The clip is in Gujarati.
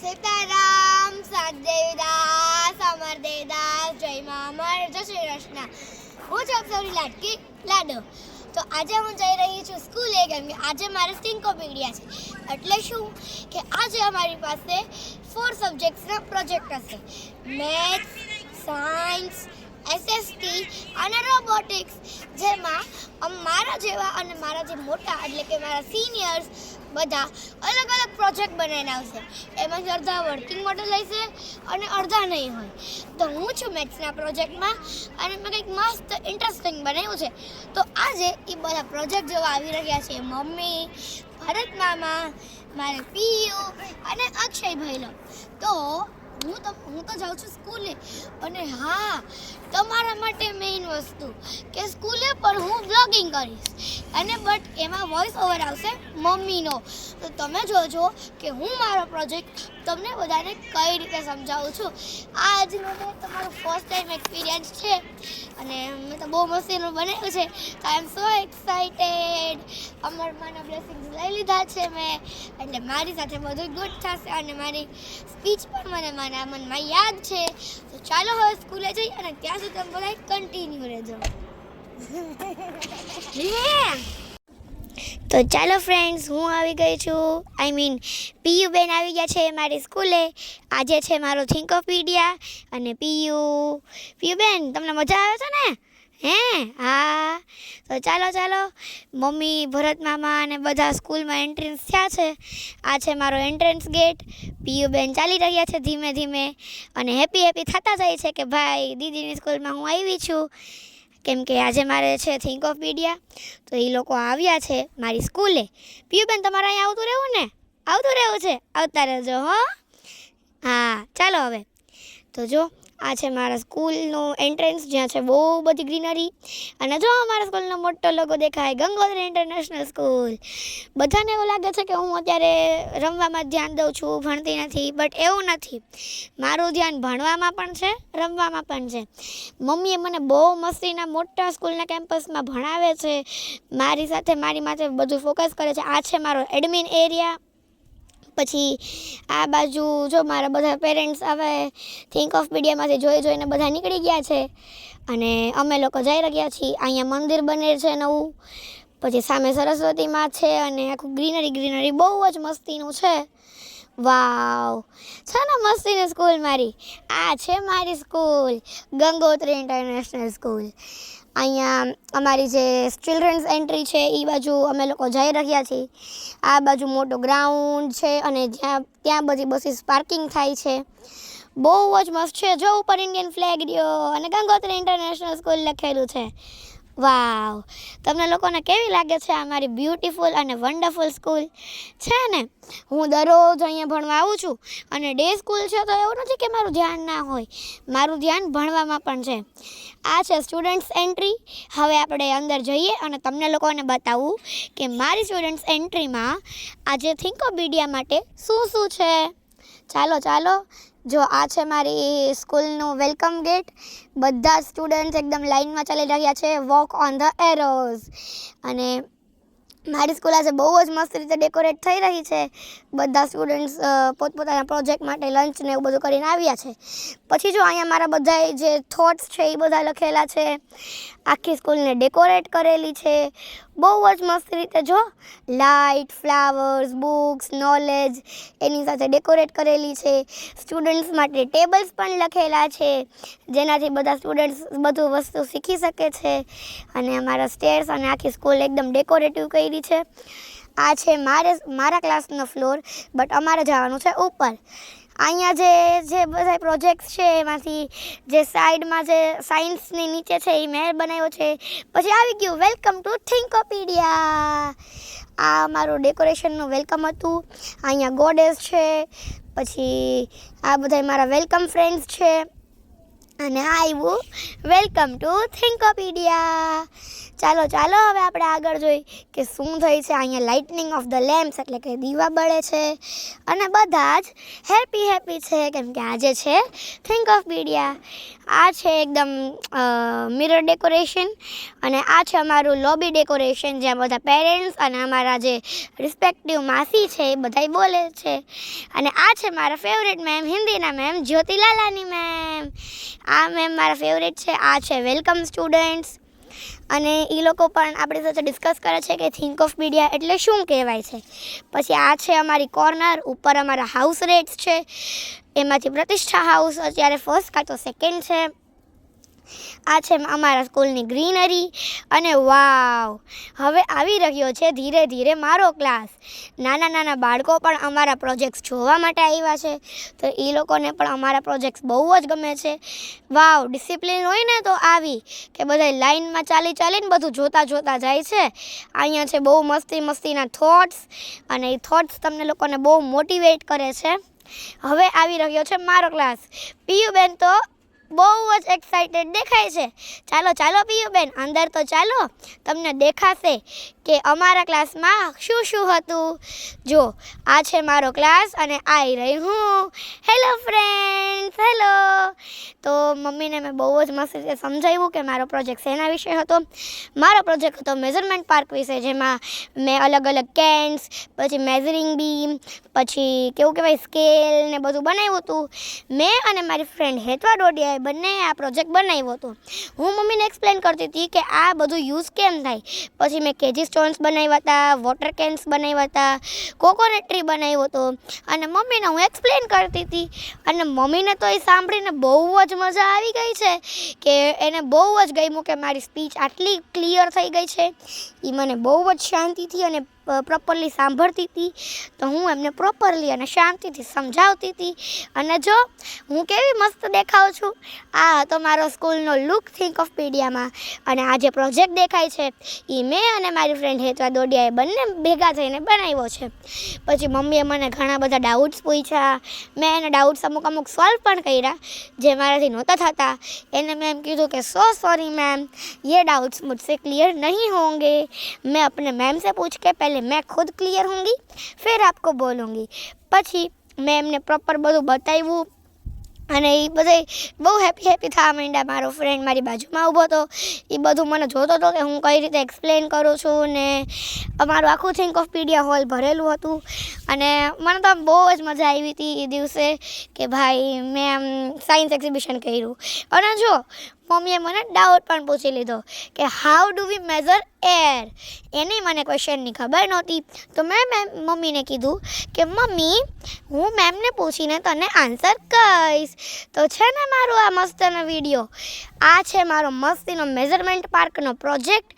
સીતારામ સદેવદાસ અમર દેવદાસ જય મા અમર, જય શ્રી કૃષ્ણ. હું છું અક્ષરી લાડકી લાડો. તો આજે હું જઈ રહી છું સ્કૂલે, કેમ કે આજે મારે સ્ટિંકો પીડિયા છે. એટલે શું કે આજે અમારી પાસે ફોર સબ્જેક્ટ્સના પ્રોજેક્ટ હશે. મેથ્સ સાયન્સ એસએસટી અને રોબોટિક્સ જેમાં મારા જેવા અને મારા જે મોટા, એટલે કે મારા સિનિયર્સ બધા અલગ અલગ પ્રોજેક્ટ બનાવીને આવશે. એમાંથી અડધા વર્કિંગ મોડલ હશે અને અડધા નહીં હોય. તો હું છું મેથ્સના પ્રોજેક્ટમાં અને મેં કંઈક મસ્ત ઇન્ટરેસ્ટિંગ બનાવ્યું છે. તો આજે એ બધા પ્રોજેક્ટ જોવા આવી રહ્યા છે. મમ્મી, ભરત મામા, મારે પીયુ અને અક્ષય ભાઈલો તો હું તો હું તો જાઉં છું સ્કૂલે. અને હા, તમારા માટે મેઇન વસ્તુ કે સ્કૂલે પણ હું બ્લોગિંગ કરીશ. અને બટ એમાં વોઇસ ઓવર આવશે મમ્મીનો. તો તમે જોજો કે હું મારો પ્રોજેક્ટ તમને બધાને કઈ રીતે સમજાવું છું. આજનો મેં તમારો ફર્સ્ટ ટાઈમ એક્સપિરિયન્સ છે. અને મેં તો બહુ મસ્તીનું બનાવ્યું છે. તો આઈ એમ સો એક્સાઇટેડ અમરમાના બ્લેસિંગ્સ લઈ લીધા છે મેં. એટલે મારી સાથે બધું ગુડ થશે. અને મારી સ્પીચ પણ મને મારા મનમાં યાદ છે. તો ચાલો હવે સ્કૂલે જઈ અને ત્યાં સુધી તમે બધા કન્ટિન્યુ રહેજો. તો ચાલો ફ્રેન્ડ્સ હું આવી ગઈ છું. આઈ મીન પીયુ બેન આવી ગયા છે મારી સ્કૂલે. આજે છે મારો થિંકોપીડિયા અને પીયુ. પીયુ બેન, તમને મજા આવે છે ને? હે? હા. તો ચાલો ચાલો. મમ્મી, ભરત મામા અને બધા સ્કૂલમાં એન્ટ્રન્સ થયા છે. આ છે મારો એન્ટ્રન્સ ગેટ પીયુ બેન ચાલી રહ્યા છે ધીમે ધીમે. અને હેપી હેપી થતા જાય છે કે ભાઈ, દીદીની સ્કૂલમાં હું આવી છું. કેમ કે આજે મારે છે થિંક ઓફ મીડિયા તો એ લોકો આવ્યા છે મારી સ્કૂલે. પીયુબેન તમારે અહીંયા આવતું રહેવું ને? આવતું રહેવું છે? આવતા રહેજો, હો. હા, ચાલો હવે. તો જો આ છે મારા સ્કૂલનું એન્ટ્રન્સ જ્યાં છે બહુ બધી ગ્રીનરી અને જો મારા સ્કૂલનો મોટો લોગો દેખાય, ગંગોત્રી ઇન્ટરનેશનલ સ્કૂલ બધાને એવું લાગે છે કે હું અત્યારે રમવામાં ધ્યાન દઉં છું, ભણતી નથી બટ એવું નથી. મારું ધ્યાન ભણવામાં પણ છે, રમવામાં પણ છે. મમ્મીએ મને બહુ મસ્તીના મોટા સ્કૂલના કેમ્પસમાં ભણાવે છે. મારી સાથે મારી માથે બધું ફોકસ કરે છે. આ છે મારો એડમિન એરિયા પછી આ બાજુ જો મારા બધા પેરેન્ટ્સ હવે થિંક ઓફ મીડિયામાંથી જોઈ જોઈને બધા નીકળી ગયા છે. અને અમે લોકો જઈ રહ્યા છીએ. અહીંયા મંદિર બને છે નવું. પછી સામે સરસ્વતીમાં છે અને આખું ગ્રીનરી ગ્રીનરી બહુ જ મસ્તીનું છે. વાવ! છે ને મસ્તીની સ્કૂલ મારી. આ છે મારી સ્કૂલ ગંગોત્રી ઇન્ટરનેશનલ સ્કૂલ અહીંયા અમારી જે ચિલ્ડ્રન્સ એન્ટ્રી છે એ બાજુ અમે લોકો જઈ રહ્યા છીએ. આ બાજુ મોટો ગ્રાઉન્ડ છે અને જ્યાં, ત્યાં બધી બસીસ પાર્કિંગ થાય છે. બહુ જ મસ્ત છે. જો ઉપર ઇન્ડિયન ફ્લેગ રહ્યો અને ગંગોત્રી ઇન્ટરનેશનલ સ્કૂલ લખેલું છે. વાવ. તમને લોકોને કેવી લાગે છે આ મારી બ્યુટીફુલ અને વન્ડરફુલ સ્કૂલ છે ને? હું દરરોજ અહીંયા ભણવા આવું છું અને ડે સ્કૂલ છે તો એવું નથી કે મારું ધ્યાન ના હોય. મારું ધ્યાન ભણવામાં પણ છે. આ છે સ્ટુડન્ટ્સ એન્ટ્રી હવે આપણે અંદર જઈએ અને તમને લોકોને બતાવું કે મારી સ્ટુડન્ટ્સ એન્ટ્રીમાં આજે થિંકોપીડિયા માટે શું શું છે? ચાલો ચાલો. જો આ છે મારી સ્કૂલનું વેલકમ ગેટ. બધા સ્ટુડન્ટ્સ એકદમ લાઇનમાં ચાલી રહ્યા છે. વોક ઓન ધ એરોઝ અને મારી સ્કૂલ આજે બહુ જ મસ્ત રીતે ડેકોરેટ થઈ રહી છે. બધા સ્ટુડન્ટ્સ પોતપોતાના પ્રોજેક્ટ માટે લંચ ને એવું બધું કરીને આવ્યા છે. પછી જો અહીંયા મારા બધા જે થોટ્સ છે એ બધા લખેલા છે. આખી સ્કૂલને ડેકોરેટ કરેલી છે. બહુ જ મસ્ત રીતે જો. લાઇટ ફ્લાવર્સ બુક્સ નોલેજ એની સાથે ડેકોરેટ કરેલી છે. સ્ટુડન્ટ્સ માટે ટેબલ્સ પણ લખેલા છે. જેનાથી બધા સ્ટુડન્ટ્સ બધું વસ્તુ શીખી શકે છે. અને અમારા સ્ટેર્સ અને આખી સ્કૂલ એકદમ ડેકોરેટિવ કરી છે. આ છે મારે, મારા ક્લાસનો ફ્લોર બટ અમારે જવાનું છે ઉપર. અહીંયા જે જે બધા પ્રોજેક્ટ્સ છે, એમાંથી જે સાઈડમાં જે સાયન્સની નીચે છે એ મેં બનાવ્યો છે. પછી આવી ગયું. વેલકમ ટુ થિંકોપીડિયા આ મારું ડેકોરેશનનું વેલકમ હતું. અહીંયા ગોડેસ છે. પછી આ બધા મારા વેલકમ ફ્રેન્ડ્સ છે. અને આ આવ્યું. વેલકમ ટુ થિંકોપીડિયા ચાલો ચાલો, હવે આપણે આગળ જોઈ કે શું થઈ છે. અહીંયા લાઇટનિંગ ઓફ ધ લેમ્પ્સ એટલે કે દીવા બળે છે. અને બધા જ હેપી હેપી છે. કેમ કે આજે છે થિંક ઓફ મીડિયા આ છે એકદમ મિરર ડેકોરેશન અને આ છે અમારું લોબી ડેકોરેશન જ્યાં બધા પેરેન્ટ્સ અને અમારા જે રિસ્પેક્ટિવ માસી છે એ બધાય બોલે છે. અને આ છે મારા ફેવરેટ મેમ હિન્દીના મેમ જ્યોતિલાલાની મેમ આ મેમ મારા ફેવરેટ છે. આ છે વેલકમ સ્ટુડન્ટ્સ અને એ લોકો પણ આપણી સાથે ડિસ્કસ કરે છે કે થિંક ઓફ મીડિયા એટલે શું કહેવાય છે. પછી આ છે અમારી કોર્નર ઉપર અમારા હાઉસ રેટ્સ છે. એમાંથી પ્રતિષ્ઠા હાઉસ અત્યારે ફર્સ્ટ કાં તો સેકન્ડ છે. આ છે અમારા સ્કૂલની ગ્રીનરી અને વાવ. હવે આવી રહ્યો છે ધીરે ધીરે મારો ક્લાસ. નાના નાના બાળકો પણ અમારા પ્રોજેક્ટ્સ જોવા માટે આવ્યા છે. તો એ લોકોને પણ અમારા પ્રોજેક્ટ્સ બહુ જ ગમે છે. વાવ, ડિસિપ્લિન હોય ને તો આવી કે બધા લાઈનમાં ચાલી ચાલીને બધું જોતા જોતા જાય છે. અહીંયા છે બહુ મસ્તી મસ્તીના થોટ્સ અને એ થોટ્સ તમને લોકોને બહુ મોટિવેટ કરે છે. હવે આવી રહ્યો છે મારો ક્લાસ. પીયુબેન તો બહુ જ એક્સાઇટેડ દેખાય છે. ચાલો ચાલો પિયુબેન અંદર તો ચાલો. તમને દેખાશે કે અમારા ક્લાસમાં શું શું હતું? જો, આ છે મારો ક્લાસ અને આવી રહી હું. હેલો ફ્રેન્ડ્સ હેલો તો મમ્મીને મેં બહુ જ મસ્ત રીતે સમજાવ્યું કે મારો પ્રોજેક્ટ શેના વિશે હતો. મારો પ્રોજેક્ટ હતો મેઝરમેન્ટ પાર્ક વિશે, જેમાં મેં અલગ અલગ કેન્સ પછી મેઝરિંગ બીમ પછી કેવું કહેવાય સ્કેલ ને બધું બનાવ્યું હતું. મેં અને મારી ફ્રેન્ડ હેતવા ડોડિયાએ બંને આ પ્રોજેક્ટ બનાવ્યો હતો. હું મમ્મીને એક્સપ્લેન કરતી હતી કે આ બધું યુઝ કેમ થાય? પછી મેં કેજી સ્ટોન્સ બનાવ્યા હતા વોટર કેન્સ બનાવ્યા હતા કોકોનટ ટ્રી બનાવ્યો હતો. અને મમ્મીને હું એક્સપ્લેન કરતી હતી. અને મમ્મીને તો એ સાંભળીને બહુ જ મજા આવી ગઈ છે કે એને બહુ જ ગમ્યું કે મારી સ્પીચ આટલી ક્લિયર થઈ ગઈ છે. એ મને બહુ જ શાંતિથી અને પ્રોપરલી સાંભળતી હતી તો હું એમને પ્રોપરલી અને શાંતિથી સમજાવતી હતી અને જો હું કેવી મસ્ત દેખાઉં છું આ હતો મારો સ્કૂલનો લુક થિંક ઓફ પીડિયામાં અને આ જે પ્રોજેક્ટ દેખાય છે એ મેં અને મારી ફ્રેન્ડ હેતવા દોડિયાએ બંને ભેગા થઈને બનાવ્યો છે પછી મમ્મીએ મને ઘણા બધા ડાઉટ્સ પૂછ્યા મેં એને ડાઉટ્સ અમુક અમુક સોલ્વ પણ કર્યા જે મારાથી નહોતા થતા એને મેં એમ કીધું કે સો સોરી मैम ये डाउट्स मुझसे क्लियर नहीं होंगे मैं अपने मैम से पूछ के पहले मैं खुद क्लियर होंगी फिर आपको बोलूँगी પછી મેં એમને પ્રોપર બધું બતાવ્યું અને એ બધે બહુ હેપી હેપી થવા માંડ્યા મારો ફ્રેન્ડ મારી બાજુમાં ઊભો હતો એ બધું મને જોતો હતો કે હું કઈ રીતે એક્સપ્લેન કરું છું ને અમારું આખું થિંક ઓફ પીડિયા હોલ ભરેલું હતું અને મને તો આમ બહુ જ મજા આવી હતી એ દિવસે કે ભાઈ મેં આમ સાયન્સ એક્ઝિબિશન કર્યું અને જો મમ્મીએ મને ડાઉટ પણ પૂછી લીધો કે how do we measure air એની મને ક્વેશ્ચનની ખબર નહોતી. તો મેં મેમ મમ્મીને કીધું કે મમ્મી, હું મેમને પૂછીને તને આન્સર કહીશ. તો છે ને મારો આ મસ્તનો વીડિયો આ છે મારો મસ્તીનો મેઝરમેન્ટ પાર્કનો પ્રોજેક્ટ